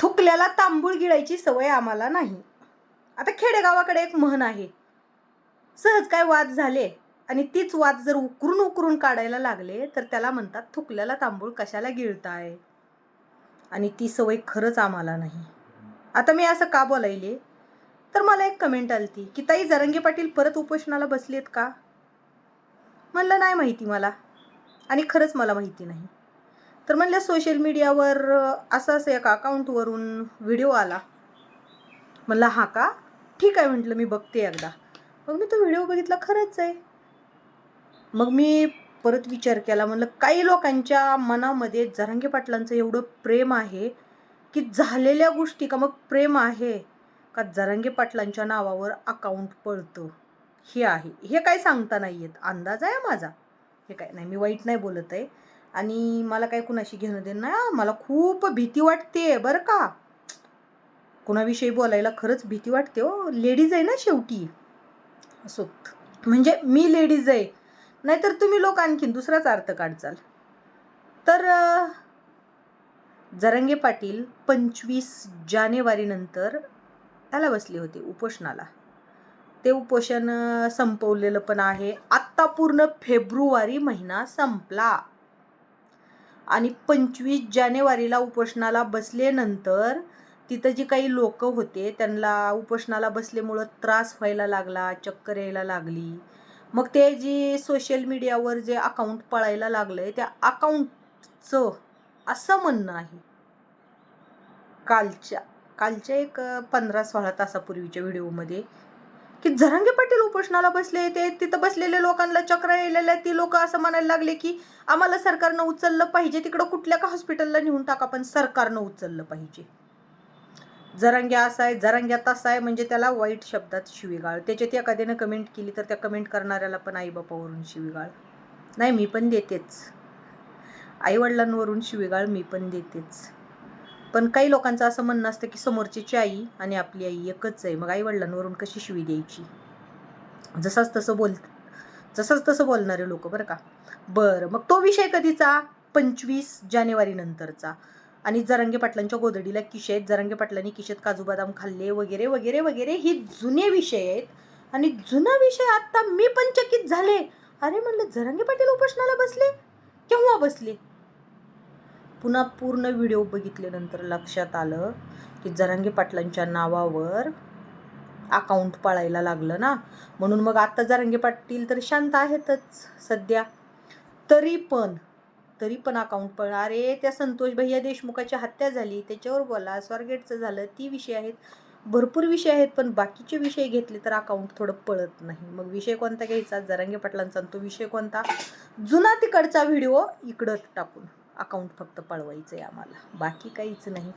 थुकल्याला तांबूळ गिळायची सवय आम्हाला नाही. आता खेडेगावाकडे एक म्हण आहे. सहज काय वाद झाले आणि तीच वाद जर उकरून उकरून काढायला लागले तर त्याला म्हणतात थुकल्याला तांबूळ कशाला गिळताय? आणि ती सवय खरंच आम्हाला नाही. आता मी असं का बोलायले? तर मला एक कमेंट आलती की ताई जरंगे पाटील परत उपोषणाला बसलेत का? म्हणलं नाही माहिती मला. आणि खरंच मला माहिती नाही. तर म्हणलं सोशल मीडियावर असं असं एका अकाउंटवरून व्हिडिओ आला. म्हणलं हा का? ठीक आहे म्हटलं मी बघते एकदा. मग मी तो व्हिडिओ बघितला खरंच आहे. मग मी परत विचार केला म्हणलं काही लोकांच्या मनामध्ये जरांगे पाटलांचं एवढं प्रेम आहे की झालेल्या गोष्टी का मग प्रेम आहे का जरांगे पाटलांच्या नावावर अकाउंट पळतं? हे आहे. हे काय सांगता नाही येत अंदाज आहे माझा. हे काय? नाही मी वाईट नाही बोलत आहे. आणि मला काय कुणाशी घेणं देणं नाही. मला खूप भीती वाटते बरं का. कुणाविषयी बोलायला खरंच भीती वाटते हो. लेडीज आहे ना शेवटी. असो. म्हणजे मी लेडीज आहे. नाहीतर तुम्ही लोक आणखीन दुसराच अर्थ काढचाल. तर जरंगे पाटील पंचवीस जानेवारीनंतर त्याला बसले होते उपोषणाला. ते उपोषण संपवलेलं पण आहे. आत्ता पूर्ण फेब्रुवारी महिना संपला. आणि पंचवीस जानेवारीला उपोषणाला बसल्यानंतर तिथं जी काही लोक होते त्यांना उपोषणाला बसल्यामुळं त्रास व्हायला लागला चक्कर यायला लागली. मग ते जी सोशल मीडियावर जे अकाउंट पळायला लागलंय त्या अकाउंटचं असं म्हणणं आहे. कालच्या कालच्या एक पंधरा सोळा तासापूर्वीच्या व्हिडिओमध्ये की झरंगे पाटील उपोषणाला बसले ते तिथं बसलेल्या लोकांना चक्र यायलेल्या ती लोक असं म्हणायला लागले की आम्हाला सरकारनं उचललं पाहिजे तिकडं कुठल्या का हॉस्पिटलला नेऊन टाका पण सरकारनं उचललं पाहिजे. जरंग्या असा आहे जरंग्या तसा आहे म्हणजे त्याला वाईट शब्दात शिवीगाळ. त्याच्यात एखाद्यानं कमेंट केली तर त्या कमेंट करणाऱ्याला पण आईबापावरून शिवीगाळ. नाही मी पण देतेच. आईवडिलांवरून शिवीगाळ मी पण देतेच. पण काही लोकांचं असं म्हणणं असतं की समोरची आई आणि आपली आई एकच आहे. मग आईवडिलांवरून कशी शिवी द्यायची? जसाच तसं बोल जसंच तसं बोलणारे लोक बरं का? बरं मग तो विषय कधीचा? पंचवीस जानेवारी नंतरचा. आणि जरांगे पाटलांच्या गोदडीला किशेत जरंगे जरांगे पाटलांनी किशेत काजू बदाम खाल्ले वगैरे वगैरे वगैरे. हे जुने विषय आहेत. आणि जुना विषय आत्ता मी पण चकित झाले. अरे म्हणलं जरांगे पाटील उपोषणाला बसले? केव्हा बसले? पुन्हा पूर्ण व्हिडिओ बघितल्यानंतर लक्षात आलं की जरांगे पाटलांच्या नावावर अकाउंट पाळायला लागलं ना. म्हणून मग आत्ता जरांगे पाटील तर शांत आहेतच सध्या. तरी पण तरी पण अकाउंट पळ अरे त्या संतोष भैया देशमुखाची हत्या झाली त्याच्यावर बोला स्वारगेटचं झालं ती विषय आहेत. भरपूर विषय आहेत पण बाकीचे विषय घेतले तर अकाउंट थोडं पळत नाही. मग विषय कोणता घ्यायचा? जरांगे पाटलांचा तो विषय कोणता? जुना तिकडचा व्हिडिओ इकडं टाकून. अकाउंट फक्त पळवायचं आहे आम्हाला. बाकी काहीच नाही.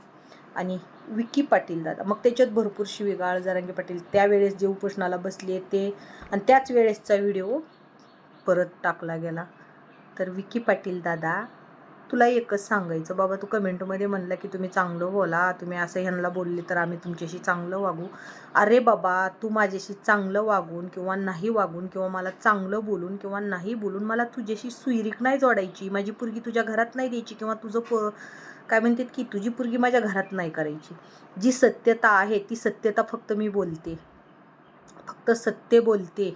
आणि विकी पाटील दादा मग त्याच्यात भरपूर शिवेगाळ जरांगे पाटील. त्यावेळेस जे उपोषणाला बसले ते आणि त्याच वेळेसचा व्हिडिओ परत टाकला गेला. तर विकी पाटील दादा तुला एकच सांगायचं बाबा तू कमेंटमध्ये म्हणलं की तुम्ही चांगलं बोला तुम्ही असं ह्यांना बोलले तर आम्ही तुमच्याशी चांगलं वागू. अरे बाबा तू माझ्याशी चांगलं वागून किंवा नाही वागून किंवा मला चांगलं बोलून किंवा नाही बोलून मला तुझ्याशी सुईरीक नाही जोडायची. माझी पुरगी तुझ्या घरात नाही द्यायची किंवा तुझं प काय म्हणतात की तुझी पुरगी माझ्या घरात नाही करायची. जी सत्यता आहे ती सत्यता फक्त मी बोलते. फक्त सत्य बोलते.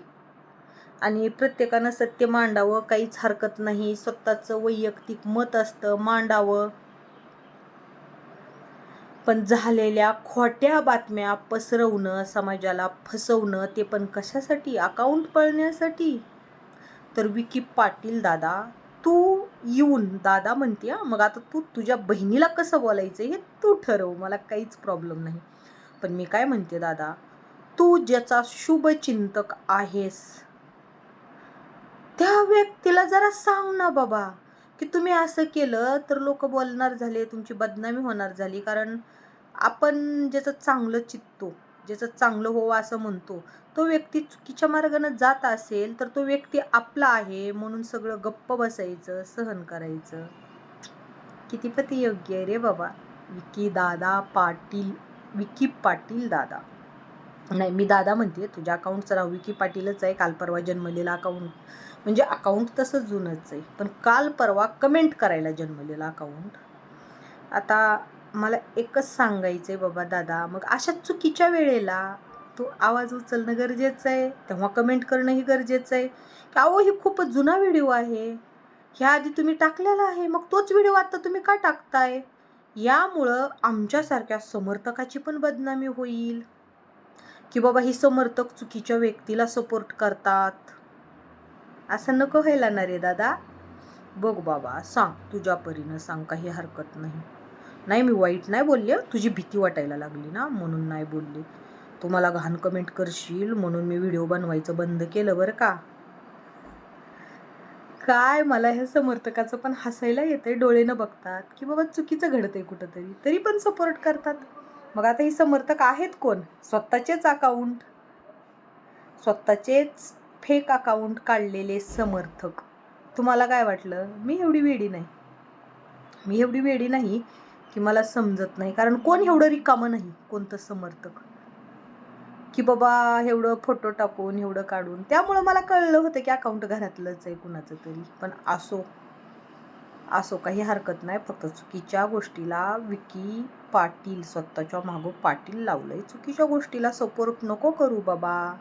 आणि प्रत्येकानं सत्य मांडावं काहीच हरकत नाही. स्वतःचं वैयक्तिक मत असतं मांडावं. पण झालेल्या खोट्या बातम्या पसरवणं समाजाला फसवणं ते पण कशासाठी? अकाउंट पळण्यासाठी? तर विकी पाटील दादा तू येऊन दादा म्हणते मग आता तू तुझ्या बहिणीला कसं बोलायचं? हे तू ठरव मला काहीच प्रॉब्लेम नाही. पण मी काय म्हणते दादा तू ज्याचा शुभचिंतक आहेस तिला जरा सांग ना बाबा की तुम्ही असं केलं तर लोक बोलणार झाले तुमची बदनामी होणार झाली. कारण आपण ज्याचं चांगलं चित्तो ज्याचं चांगलं हो असं म्हणतो तो व्यक्ती चुकीच्या मार्गाने जात असेल तर तो व्यक्ती आपला आहे म्हणून सगळं गप्प बसायचं सहन करायचं. किती पती योग्य आहे रे बाबा. विकी दादा पाटील विकी पाटील दादा. नाही मी दादा म्हणते तुझ्या अकाउंटचं नाव विकी पाटीलच आहे. काल परवा जन्मलेला अकाउंट म्हणजे अकाउंट तसं जुनंच आहे. पण काल परवा कमेंट करायला जन्मलेलं अकाउंट आता मला एकच सांगायचं आहे बाबा दादा मग अशा चुकीच्या वेळेला तो आवाज उचलणं गरजेचं आहे तेव्हा कमेंट करणंही गरजेचं आहे की अहो ही खूपच जुना व्हिडिओ आहे. ह्या आधी तुम्ही टाकलेला आहे मग तोच व्हिडिओ आता तुम्ही का टाकताय? यामुळं आमच्यासारख्या समर्थकाची पण बदनामी होईल. की बाबा ही समर्थक चुकीच्या व्यक्तीला सपोर्ट करतात. असं नको व्हायला ना रे दादा. बघ बाबा सांग तुझ्या परीनं सांग काही हरकत नाही. नाही मी वाईट नाही बोलले तुझी भीती वाटायला लागली ना म्हणून नाही बोलले. तू मला घाण कमेंट करशील म्हणून मी व्हिडिओ बनवायचं बंद केलं बरं का? काय मला ह्या समर्थकाचं पण हसायला येते डोळे न बघतात की बाबा चुकीचं घडतंय कुठंतरी तरी पण सपोर्ट करतात. मग आता ही समर्थक आहेत कोण? स्वतःचेच अकाउंट स्वतःचेच फेक अकाउंट काढलेले समर्थक. तुम्हाला काय वाटलं? मी एवढी वेडी नाही. मी एवढी वेडी नाही की मला समजत नाही. कारण कोण एवढं रिकामं नाही? कोणतं समर्थक? की बाबा एवढं फोटो टाकून एवढं काढून. त्यामुळं मला कळलं होतं की अकाउंट घरातलंच आहे कुणाचं तरी. पण असो. असो काही हरकत नाही. फक्त चुकीच्या गोष्टीला विकी पाटील स्वतःच्या मागं पाटील लावलंय. चुकीच्या गोष्टीला सपोर्ट नको करू बाबा.